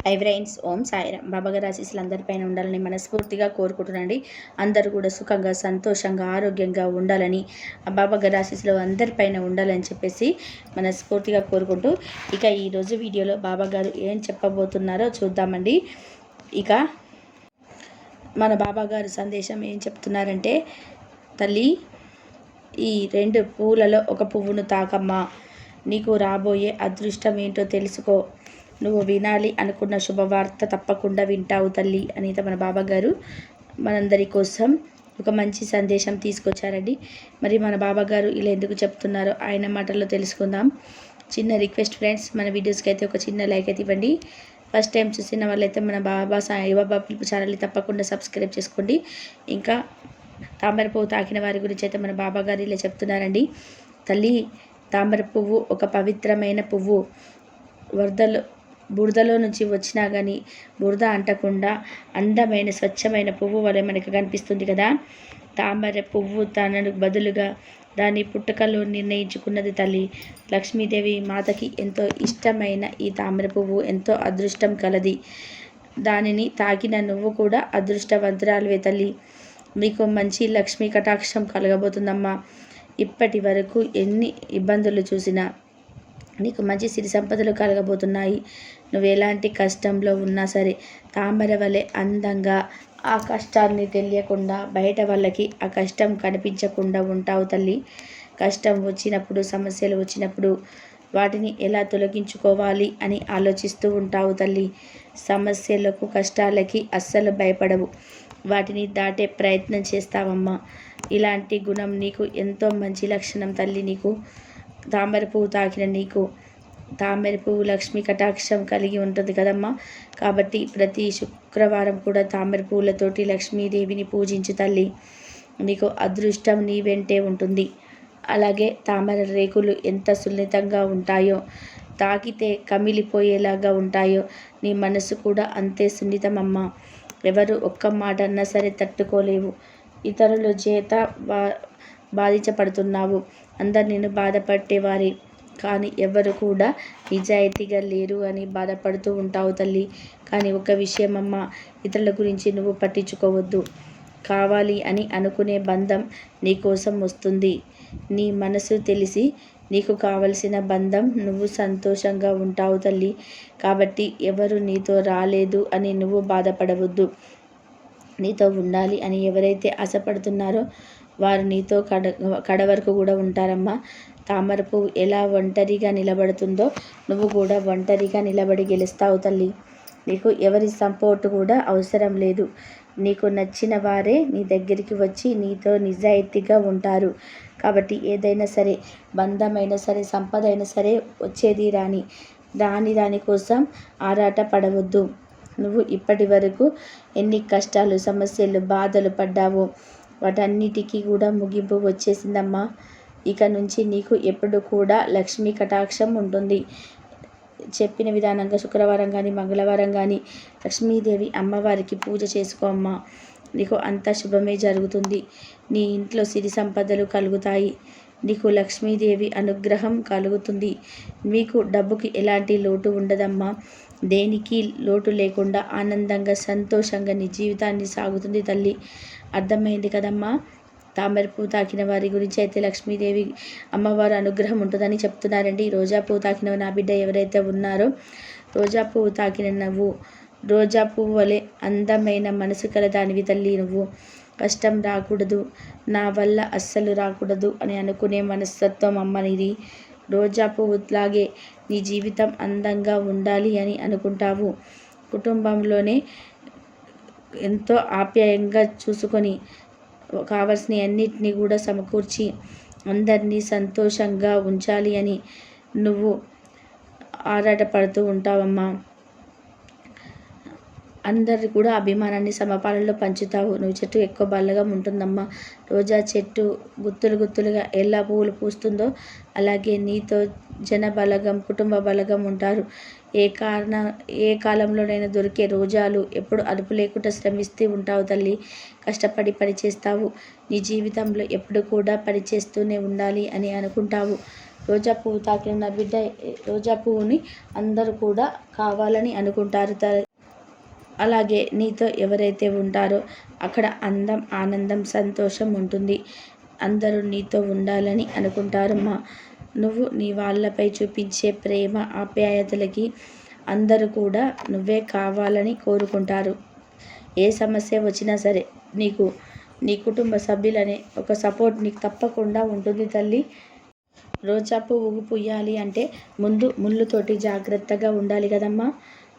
Hi friends ఓం సాయిరామ్. బాబాగారి ఆశీస్సులు అందరిపైన ఉండాలని మనస్ఫూర్తిగా కోరుకుంటున్నాండి అందరూ కూడా సుఖంగా సంతోషంగా ఆరోగ్యంగా ఉండాలని ఆ బాబాగారి ఆశీస్సులు అందరిపైన ఉండాలని చెప్పేసి మనస్ఫూర్తిగా కోరుకుంటూ ఇక ఈరోజు వీడియోలో బాబాగారు ఏం చెప్పబోతున్నారో చూద్దామండి. ఇక మన బాబాగారు సందేశం ఏం చెప్తున్నారంటే తల్లి ఈ రెండు పువ్వులలో ఒక పువ్వును తాకమ్మా. నీకు రాబోయే అదృష్టం ఏంటో తెలుసుకో. నువ్వు వినాలి అనుకున్న శుభవార్త తప్పకుండా వింటావు తల్లి అనిత మన బాబా గారు మనందరి కోసం ఒక మంచి సందేశం తీసుకొచ్చారండి. మరి మన బాబా గారు ఇలా ఎందుకు చెప్తున్నారో ఆయన మాటల్లో తెలుసుకుందాం. చిన్న రిక్వెస్ట్ ఫ్రెండ్స్ మన వీడియోస్కి అయితే ఒక చిన్న లైక్ అయితే ఇవ్వండి. ఫస్ట్ టైం చూసిన వాళ్ళైతే మన బాబా సాయిబాబా పిలుపు ఛానల్ని తప్పకుండా సబ్స్క్రైబ్ చేసుకోండి. ఇంకా తామర పువ్వు తాకిన వారి గురించి అయితే మన బాబా గారు ఇలా చెప్తున్నారండి. తల్లి తామర పువ్వు ఒక పవిత్రమైన పువ్వు. వరదలు బురదలో నుంచి వచ్చినా కానీ బురద అంటకుండా అందమైన స్వచ్ఛమైన పువ్వు వలె మనకు కనిపిస్తుంది కదా. తామర పువ్వు తనకు బదులుగా దాని పుట్టుకలో నిర్ణయించుకున్నది తల్లి. లక్ష్మీదేవి మాతకి ఎంతో ఇష్టమైన ఈ తామర పువ్వు ఎంతో అదృష్టం కలది. దానిని తాకిన నువ్వు కూడా అదృష్టవంతురాలువే తల్లి. నీకు మంచి లక్ష్మీ కటాక్షం కలగబోతుందమ్మా. ఇప్పటి వరకు ఎన్ని ఇబ్బందులు చూసినా నీకు మంచి సిరి సంపదలు కలగబోతున్నాయి. నువ్వు ఎలాంటి కష్టంలో ఉన్నా సరే తామర వలె అందంగా ఆ కష్టాన్ని తెలియకుండా బయట వాళ్ళకి ఆ కష్టం కనిపించకుండా ఉంటావు తల్లి. కష్టం వచ్చినప్పుడు సమస్యలు వచ్చినప్పుడు వాటిని ఎలా తొలగించుకోవాలి అని ఆలోచిస్తూ ఉంటావు తల్లి. సమస్యలకు కష్టాలకి అస్సలు భయపడవు. వాటిని దాటే ప్రయత్నం చేస్తావమ్మా. ఇలాంటి గుణం నీకు ఎంతో మంచి లక్షణం తల్లి నీకు. తామర పువ్వు తాకిన నీకు తామర పువ్వు లక్ష్మీ కటాక్షం కలిగి ఉంటుంది కదమ్మా. కాబట్టి ప్రతి శుక్రవారం కూడా తామర పువ్వులతోటి లక్ష్మీదేవిని పూజించు తల్లి. నీకు అదృష్టం నీ వెంటే ఉంటుంది. అలాగే తామర రేకులు ఎంత సున్నితంగా ఉంటాయో తాకితే కమిలిపోయేలాగా ఉంటాయో నీ మనసు కూడా అంతే సున్నితమమ్మా. ఎవరు ఒక్క మాట అన్నా సరే తట్టుకోలేవు. ఇతరుల చేత వా బాధించబడుతున్నావు. అందరు నేను బాధపట్టేవారే. కానీ ఎవరు కూడా నిజాయితీగా లేరు అని బాధపడుతూ ఉంటావు తల్లి. కానీ ఒక విషయం అమ్మ ఇతరుల గురించి నువ్వు పట్టించుకోవద్దు. కావాలి అని అనుకునే బంధం నీకోసం వస్తుంది. నీ మనసు తెలిసి నీకు కావలసిన బంధం నువ్వు సంతోషంగా ఉంటావు తల్లి. కాబట్టి ఎవరు నీతో రాలేదు అని నువ్వు బాధపడవద్దు. నీతో ఉండాలి అని ఎవరైతే ఆశపడుతున్నారో వారు నీతో కడ కడ వరకు కూడా ఉంటారమ్మా. తామర పువ్వు ఎలా ఒంటరిగా నిలబడుతుందో నువ్వు కూడా ఒంటరిగా నిలబడి గెలుస్తావు తల్లి. నీకు ఎవరి సపోర్ట్ కూడా అవసరం లేదు. నీకు నచ్చిన వారే నీ దగ్గరికి వచ్చి నీతో నిజాయితీగా ఉంటారు. కాబట్టి ఏదైనా సరే బంధమైనా సరే సంపద అయినా సరే వచ్చేది రాని రాని దానికోసం ఆరాట పడవద్దు. నువ్వు ఇప్పటి వరకు ఎన్ని కష్టాలు సమస్యలు బాధలు పడ్డావో వాటన్నిటికీ కూడా ముగింపు వచ్చేసిందమ్మా. ఇక నుంచి నీకు ఎప్పుడు కూడా లక్ష్మీ కటాక్షం ఉంటుంది. చెప్పిన విధానంగా శుక్రవారం కానీ మంగళవారం కానీ లక్ష్మీదేవి అమ్మవారికి పూజ చేసుకో అమ్మా. నీకు అంత శుభమే జరుగుతుంది. నీ ఇంట్లో సిరి సంపదలు కలుగుతాయి. నీకు లక్ష్మీదేవి అనుగ్రహం కలుగుతుంది. మీకు డబ్బుకి ఎలాంటి లోటు ఉండదమ్మా. దేనికి లోటు లేకుండా ఆనందంగా సంతోషంగా నీ జీవితాన్ని సాగుతుంది తల్లి. అర్థమైంది కదమ్మా. తామర పువ్వు తాకిన వారి గురించి అయితే లక్ష్మీదేవి అమ్మవారు అనుగ్రహం ఉంటుందని చెప్తున్నారండి. రోజా పువ్వు తాకిన నా బిడ్డ ఎవరైతే ఉన్నారో రోజా పువ్వు తాకిన నువ్వు. రోజా పువ్వు వలె అందమైన మనసు కల దానివి తల్లి నువ్వు. కష్టం రాకూడదు నా వల్ల అస్సలు రాకూడదు అని అనుకునే మనస్తత్వం అమ్మనిది. రోజా పువ్వులాగే నీ జీవితం అందంగా ఉండాలి అని అనుకుంటావు. కుటుంబంలోనే ఎంతో ఆప్యాయంగా చూసుకొని కావలసిన అన్నిటినీ కూడా సమకూర్చి అందరినీ సంతోషంగా ఉంచాలి అని నువ్వు ఆరాటపడుతూ ఉంటావమ్మా. అందరు కూడా అభిమానాన్ని సమపాలలో పంచుతావు. నువ్వు చెట్టు ఎక్కువ బల్లగా ఉంటుందమ్మా. రోజా చెట్టు గుత్తులు గుత్తులుగా ఎలా పువ్వులు పూస్తుందో అలాగే నీతో జన బలగం కుటుంబ బలగం ఉంటారు. ఏ కారణ ఏ కాలంలోనైనా దొరికే రోజాలు ఎప్పుడు అదుపు లేకుండా శ్రమిస్తూ ఉంటావు తల్లి. కష్టపడి పనిచేస్తావు. నీ జీవితంలో ఎప్పుడు కూడా పనిచేస్తూనే ఉండాలి అని అనుకుంటావు. రోజా పువ్వు తాకిన నా బిడ్డ రోజా పువ్వుని అందరూ కూడా కావాలని అనుకుంటారు త. అలాగే నీతో ఎవరైతే ఉంటారో అక్కడ అందం ఆనందం సంతోషం ఉంటుంది. అందరూ నీతో ఉండాలని అనుకుంటారమ్మా. నువ్వు నీ వాళ్ళపై చూపించే ప్రేమ ఆప్యాయతలకి అందరూ కూడా నువ్వే కావాలని కోరుకుంటారు. ఏ సమస్య వచ్చినా సరే నీకు నీ కుటుంబ సభ్యులనే ఒక సపోర్ట్ నీకు తప్పకుండా ఉంటుంది తల్లి. రోజా పువ్వు పుయ్యాలి అంటే ముందు ముళ్ళుతోటి జాగ్రత్తగా ఉండాలి కదమ్మా.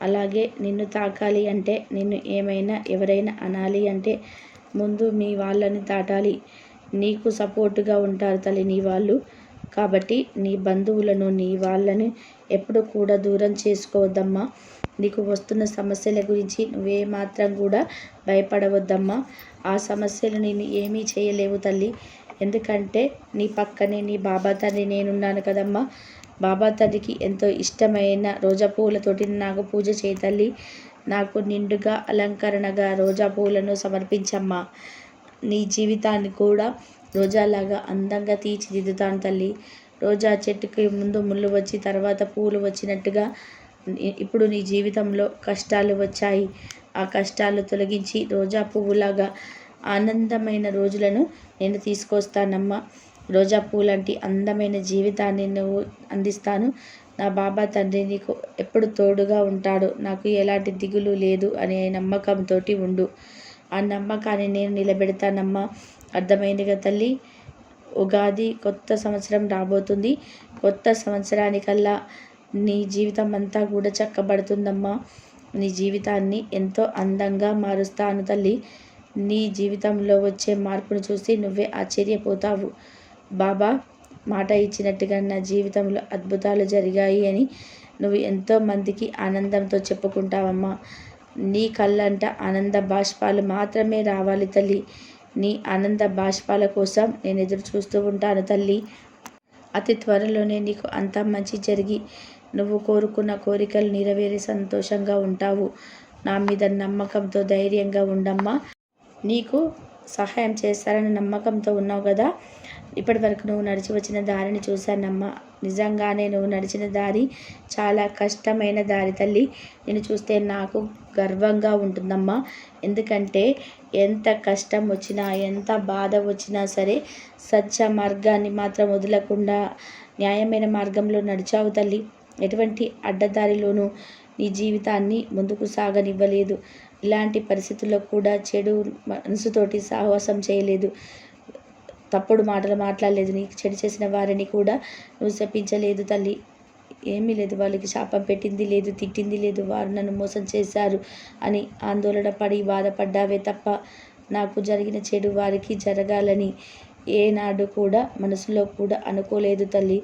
అలాగే నిన్ను తాకాలి అంటే నిన్ను ఏమైనా ఎవరైనా అనాలి అంటే ముందు మీ వాళ్ళని దాటాలి నీకు సపోర్టుగా ఉంటారు తల్లి నీ వాళ్ళు. కాబట్టి నీ బంధువులను నీ వాళ్ళని ఎప్పుడు కూడా దూరం చేసుకోవద్దమ్మా. నీకు వస్తున్న సమస్యల గురించి నువ్వే మాత్రం కూడా భయపడవద్దమ్మా. ఆ సమస్యలు నేను ఏమీ చేయలేవు తల్లి. ఎందుకంటే నీ పక్కనే నీ బాబా తండ్రి నేనున్నాను కదమ్మా. బాబా తండ్రికి ఎంతో ఇష్టమైన రోజా పూలతోటి నాకు పూజ చేయతల్లి నాకు నిండుగా అలంకరణగా రోజా పూలను సమర్పించమ్మా. నీ జీవితాన్ని కూడా రోజాలాగా అందంగా తీర్చిదిద్దుతాను తల్లి. రోజా చెట్టుకి ముందు ముళ్ళు వచ్చి తర్వాత పూలు వచ్చినట్టుగా ఇప్పుడు నీ జీవితంలో కష్టాలు వచ్చాయి. ఆ కష్టాలు తొలగించి రోజా పువ్వులాగా ఆనందమైన రోజులను నేను తీసుకొస్తానమ్మా. రోజా పూలంటి అందమైన జీవితాన్ని నువ్వు అందిస్తాను. నా బాబా తండ్రి నీకు ఎప్పుడు తోడుగా ఉంటాడు. నాకు ఎలాంటి దిగులు లేదు అనే నమ్మకంతో ఉండు. ఆ నమ్మకాన్ని నేను నిలబెడతానమ్మా. అర్థమైందిగా తల్లి? ఉగాది కొత్త సంవత్సరం రాబోతుంది. కొత్త సంవత్సరానికల్లా నీ జీవితం అంతా కూడా చక్కబడుతుందమ్మా. నీ జీవితాన్ని ఎంతో అందంగా మారుస్తాను తల్లి. నీ జీవితంలో వచ్చే మార్పును చూసి నువ్వే ఆశ్చర్యపోతావు. బాబా మాట ఇచ్చినట్టుగా నా జీవితంలో అద్భుతాలు జరిగాయి అని నువ్వు ఎంతో మందికి ఆనందంతో చెప్పుకుంటావమ్మా. నీ కళ్ళంట ఆనంద బాష్పాలు మాత్రమే రావాలి తల్లి. నీ ఆనంద బాష్పాల కోసం నేను ఎదురు చూస్తూ ఉంటాను తల్లి. అతి త్వరలోనే నీకు అంతా మంచి జరిగి నువ్వు కోరుకున్న కోరికలు నెరవేరి సంతోషంగా ఉంటావు. నా మీద నమ్మకంతో ధైర్యంగా ఉండమ్మా. నీకు సహాయం చేస్తారని నమ్మకంతో ఉన్నావు కదా? ఇప్పటి వరకు నువ్వు నడిచి వచ్చిన దారిని చూశానమ్మా. నిజంగానే నువ్వు నడిచిన దారి చాలా కష్టమైన దారి తల్లి. నేను చూస్తే నాకు గర్వంగా ఉంటుందమ్మా. ఎందుకంటే ఎంత కష్టం వచ్చినా ఎంత బాధ వచ్చినా సరే సత్య మార్గాన్ని మాత్రం వదలకుండా న్యాయమైన మార్గంలో నడిచావు తల్లి. ఎటువంటి అడ్డదారిలోనూ నీ జీవితాన్ని ముందుకు సాగనివ్వలేదు. ఇలాంటి పరిస్థితుల్లో కూడా చెడు మనసుతోటి సాహసం చేయలేదు. తప్పుడు మాటలు మాట్లాడలేదు. నీకు చెడు చేసిన వారిని కూడా నువ్వు శపించలేదు తల్లి. ఏమీ లేదు. వాళ్ళకి శాపం పెట్టింది లేదు తిట్టింది లేదు. వారు నన్ను మోసం చేశారు అని ఆందోళన పడి బాధపడ్డావే తప్ప నాకు జరిగిన చెడు వారికి జరగాలని ఏనాడు కూడా మనసులో కూడా అనుకోలేదు తల్లి.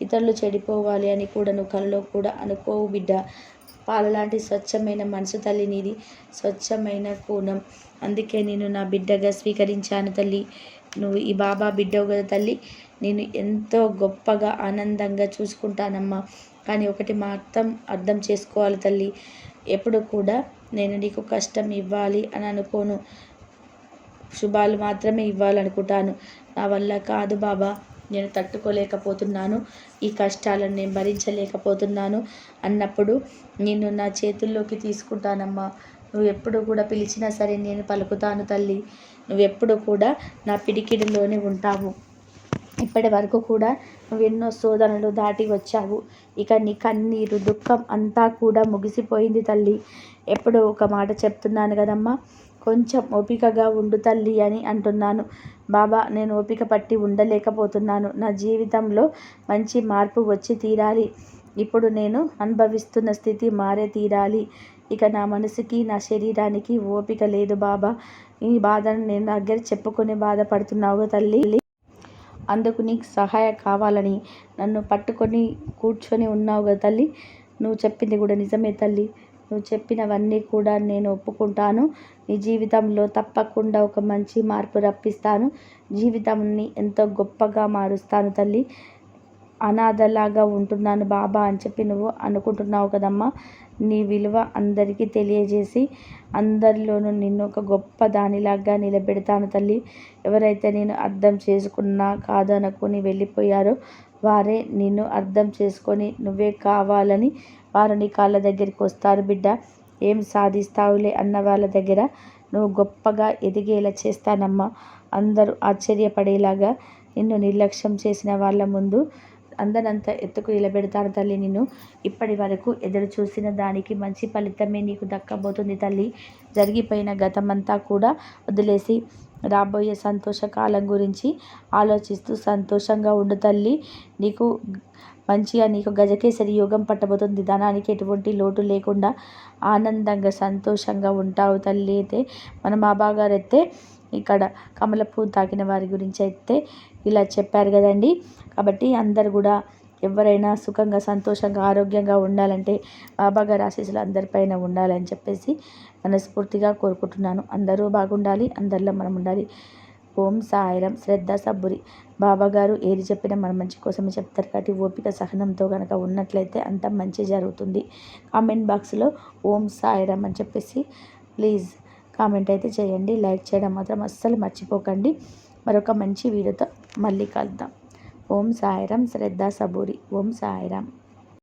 ఇతరులు చెడిపోవాలి అని కూడా నువ్వు కలలో కూడా అనుకోవు బిడ్డ. పాలలాంటి స్వచ్ఛమైన మనసు తల్లి నీది. స్వచ్ఛమైన కోణం. అందుకే నేను నా బిడ్డగా స్వీకరించాను తల్లి. నువ్వు ఈ బాబా బిడ్డవు కదా తల్లి. నేను ఎంతో గొప్పగా ఆనందంగా చూసుకుంటానమ్మా. కానీ ఒకటి మాత్రం అర్థం చేసుకోవాలి తల్లి. ఎప్పుడు కూడా నేను నీకు కష్టం ఇవ్వాలి అని అనుకోను. శుభాలు మాత్రమే ఇవ్వాలనుకుంటాను. నా వల్ల కాదు బాబా. నేను తట్టుకోలేకపోతున్నాను. ఈ కష్టాలను నేను భరించలేకపోతున్నాను. అన్నప్పుడు నిన్ను నా చేతుల్లోకి తీసుకుంటానమ్మా. నువ్వు ఎప్పుడు కూడా పిలిచినా సరే నేను పలుకుతాను తల్లి. నువ్వెప్పుడు కూడా నా పిడికిడిలోనే ఉంటావు. ఇప్పటి వరకు కూడా నువ్వు ఎన్నో శోధనలు దాటి వచ్చావు. ఇక నీ కన్నీరు దుఃఖం అంతా కూడా ముగిసిపోయింది తల్లి. ఎప్పుడో ఒక మాట చెప్తున్నాను కదమ్మా. కొంచెం ఓపికగా ఉండు తల్లి అని అంటున్నాను. బాబా నేను ఓపిక పట్టి ఉండలేకపోతున్నాను. నా జీవితంలో మంచి మార్పు వచ్చి తీరాలి. ఇప్పుడు నేను అనుభవిస్తున్న స్థితి మారే తీరాలి. ఇక నా మనసుకి నా శరీరానికి ఓపిక లేదు బాబా. ఈ బాధను నేను దగ్గర చెప్పుకొని బాధపడుతున్నావు తల్లి. అందుకు నీకు సహాయం కావాలని నన్ను పట్టుకొని కూర్చొని ఉన్నావు కదా తల్లి. నువ్వు చెప్పింది కూడా నిజమే తల్లి. నువ్వు చెప్పినవన్నీ కూడా నేను ఒప్పుకుంటాను. నీ జీవితంలో తప్పకుండా ఒక మంచి మార్పు రప్పిస్తాను. జీవితాన్ని ఎంతో గొప్పగా మారుస్తాను తల్లి. అనాథలాగా ఉంటున్నాను బాబా అని చెప్పి నువ్వు అనుకుంటున్నావు కదమ్మా. నీ విలువ అందరికీ తెలియజేసి అందరిలోనూ నిన్ను ఒక గొప్ప దానిలాగా నిలబెడతాను తల్లి. ఎవరైతే నేను అర్థం చేసుకున్నా కాదనుకుని వెళ్ళిపోయారో వారే నిన్ను అర్థం చేసుకొని నువ్వే కావాలని వారు నీ కాళ్ళ దగ్గరికి వస్తారు బిడ్డ. ఏం సాధిస్తావులే అన్న వాళ్ళ దగ్గర నువ్వు గొప్పగా ఎదిగేలా చేస్తానమ్మా. అందరూ ఆశ్చర్యపడేలాగా నిన్ను నిర్లక్ష్యం చేసిన వాళ్ళ ముందు అందనంత ఎత్తుకు నిలబెడతాను తల్లి. నిన్ను ఇప్పటి వరకు ఎదురు చూసిన దానికి మంచి ఫలితమే నీకు దక్కబోతుంది తల్లి. జరిగిపోయిన గతమంతా కూడా వదిలేసి రాబోయే సంతోషకాలం గురించి ఆలోచిస్తూ సంతోషంగా ఉండు తల్లి. నీకు మంచిగా నీకు గజకేసరి యోగం పట్టబోతుంది. ధనానికి ఎటువంటి లోటు లేకుండా ఆనందంగా సంతోషంగా ఉంటావు తల్లి. అయితే మన బాబాగారు అయితే ఇక్కడ కమల తాకిన వారి గురించి అయితే ఇలా చెప్పారు కదండి. కాబట్టి అందరు కూడా ఎవరైనా సుఖంగా సంతోషంగా ఆరోగ్యంగా ఉండాలంటే బాబాగారి ఆశీస్సులు అందరిపైన ఉండాలని చెప్పేసి మనస్ఫూర్తిగా కోరుకుంటున్నాను. అందరూ బాగుండాలి అందరిలో మనం ఉండాలి. ఓం సాయిరం. శ్రద్ధ సబ్బురి. బాబాగారు ఏది చెప్పినా మన మంచి కోసమే చెప్తారు. కాబట్టి ఓపిక సహనంతో కనుక ఉన్నట్లయితే అంత మంచి జరుగుతుంది. కామెంట్ బాక్స్లో ఓం సాయిరం అని చెప్పేసి ప్లీజ్ కామెంట్ అయితే చేయండి. లైక్ చేయడం మాత్రం అస్సలు మర్చిపోకండి. మరొక మంచి వీడియోతో మళ్ళీ కలుద్దాం. ఓం సాయిరం. శ్రద్ధ సబూరి. ఓం సాయిరామ్